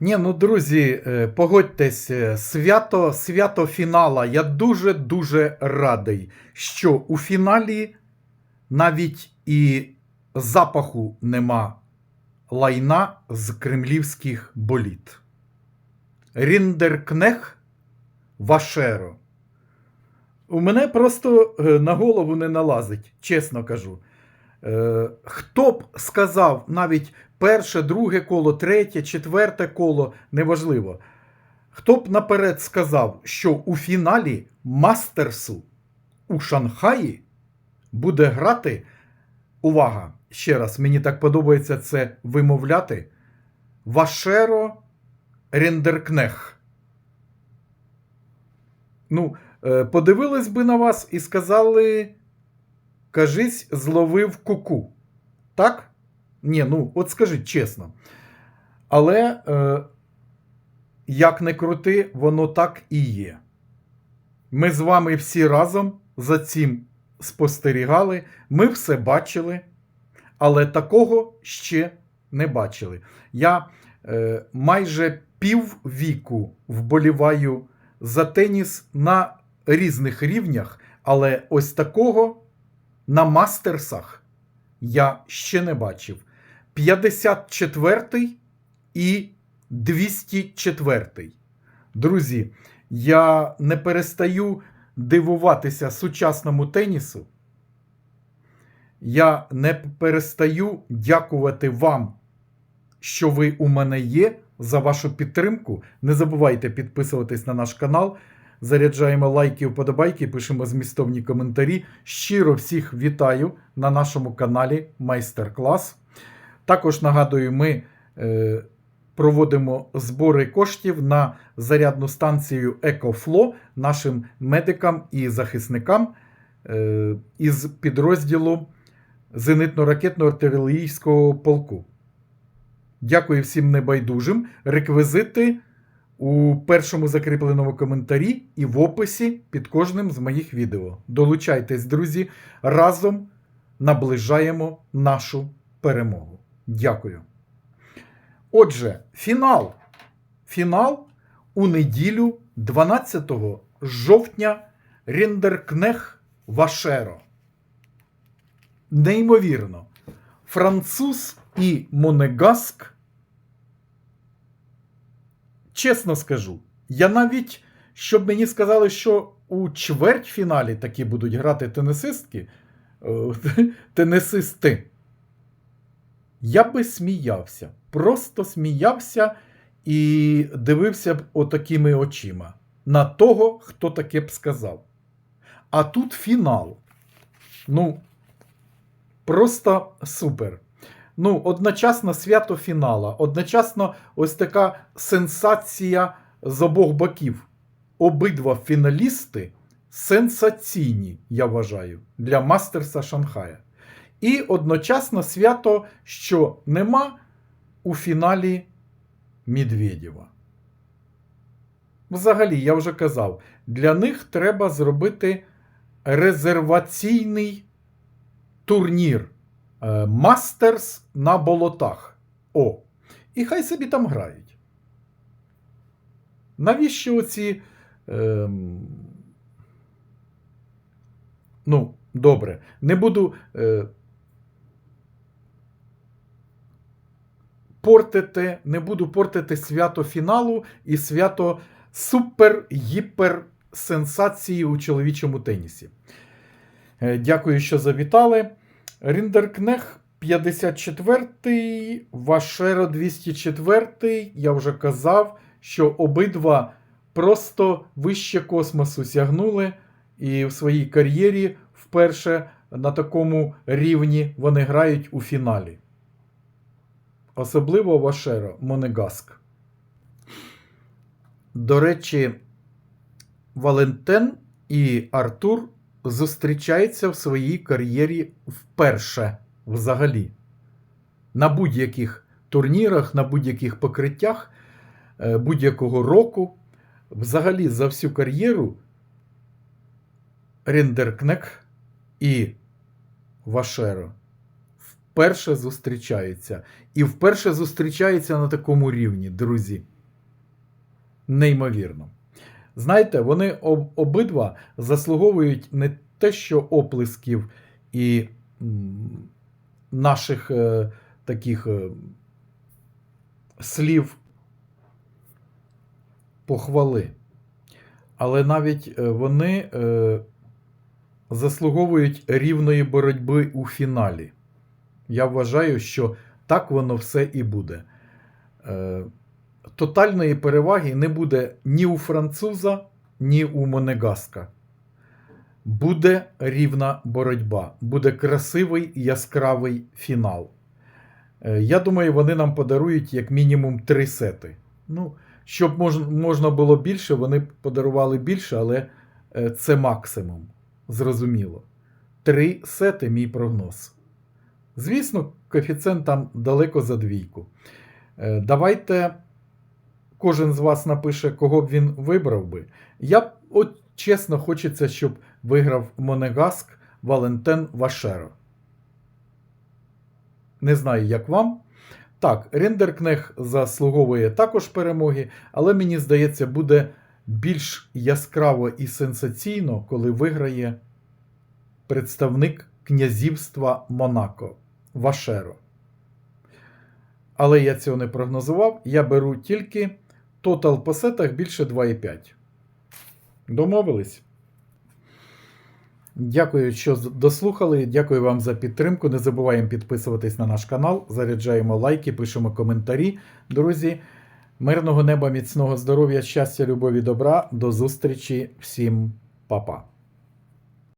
Ні, ну друзі, е, погодьтесь, е, свято, свято фінала. Я дуже-дуже радий, що у фіналі навіть і запаху нема лайна з кремлівських боліт. Ріндеркнех Вашеро. У мене просто е, на голову не налазить, чесно кажу. Е, Хто б сказав навіть перше, друге коло, третє, четверте коло, неважливо. Хто б наперед сказав, що у фіналі Мастерсу у Шанхаї буде грати. Увага! Ще раз, мені так подобається це вимовляти. Вашеро Рендеркнех. Ну, е, подивились би на вас і сказали. Кажись, зловив куку. Так? Ні, ну, от скажіть чесно. Але, е, як не крути, воно так і є. Ми з вами всі разом за цим спостерігали, ми все бачили, але такого ще не бачили. Я е, майже піввіку вболіваю за теніс на різних рівнях, але ось такого на мастерсах я ще не бачив. 54 і 204. Друзі, я не перестаю дивуватися сучасному тенісу. Я не перестаю дякувати вам, що ви у мене є, за вашу підтримку. Не забувайте підписуватись на наш канал. Заряджаємо лайки, вподобайки, пишемо змістовні коментарі. Щиро всіх вітаю на нашому каналі Майстер-клас. Також нагадую, ми е, проводимо збори коштів на зарядну станцію EcoFlow нашим медикам і захисникам е, із підрозділу зенитно-ракетного артилерійського полку. Дякую всім небайдужим. Реквізити у першому закріпленому коментарі і в описі під кожним з моїх відео. Долучайтесь, друзі, разом наближаємо нашу перемогу. Дякую. Отже, фінал. Фінал у неділю 12 жовтня Ріндеркнех Вашеро. Неймовірно. Француз і Монегаск чесно скажу, я навіть, щоб мені сказали, що у чвертьфіналі такі будуть грати тенісистки, е, тенісисти, я би сміявся. Просто сміявся і дивився б отакими очима на того, хто таке б сказав. А тут фінал. Ну, просто супер. Ну, одночасно свято фінала, одночасно ось така сенсація з обох боків. Обидва фіналісти сенсаційні, я вважаю, для Мастерса Шанхая. І одночасно свято, що нема у фіналі Медведєва. Взагалі, я вже казав, для них треба зробити резерваційний турнір. Е, Мастерс на болотах. О. І хай собі там грають. Навіщо оці. Е, ну, добре, не буду е, портити, не буду портити свято фіналу і свято супер-гіпер сенсації у чоловічому тенісі. Е, дякую, що завітали. Ріндеркнех 54, Вашеро 204. Я вже казав, що обидва просто вище космосу сягнули, і в своїй кар'єрі вперше на такому рівні вони грають у фіналі. Особливо Вашеро Монегаск. До речі, Валентен і Артур зустрічається в своїй кар'єрі вперше взагалі. На будь-яких турнірах, на будь-яких покриттях е, будь-якого року. Взагалі за всю кар'єру Ріндеркнек і Вашеро вперше зустрічаються. І вперше зустрічаються на такому рівні, друзі. Неймовірно. Знаєте, вони об- обидва заслуговують не те, що оплесків і наших е, таких е, слів похвали, але навіть е, вони е, заслуговують рівної боротьби у фіналі. Я вважаю, що так воно все і буде. Е, Тотальної переваги не буде ні у француза, ні у Монегаска. Буде рівна боротьба, буде красивий яскравий фінал. Е, Я думаю, вони нам подарують як мінімум три сети. Ну, щоб можна було більше, вони б подарували більше, але е, це максимум. Зрозуміло. Три сети мій прогноз. Звісно, коефіцієнт там далеко за двійку. Е, Давайте кожен з вас напише, кого б він вибрав би. Я б, от чесно, хочеться, щоб виграв Монегаск Валентен Вашеро. Не знаю, як вам. Так, Рендеркнех заслуговує також перемоги, але мені здається, буде більш яскраво і сенсаційно, коли виграє представник князівства Монако Вашеро. Але я цього не прогнозував. Я беру тільки тотал по сетах більше 2,5. Домовились? Дякую, що дослухали. Дякую вам за підтримку. Не забуваємо підписуватись на наш канал, заряджаємо лайки, пишемо коментарі. Друзі, мирного неба, міцного здоров'я, щастя, любові, добра. До зустрічі всім, па-па.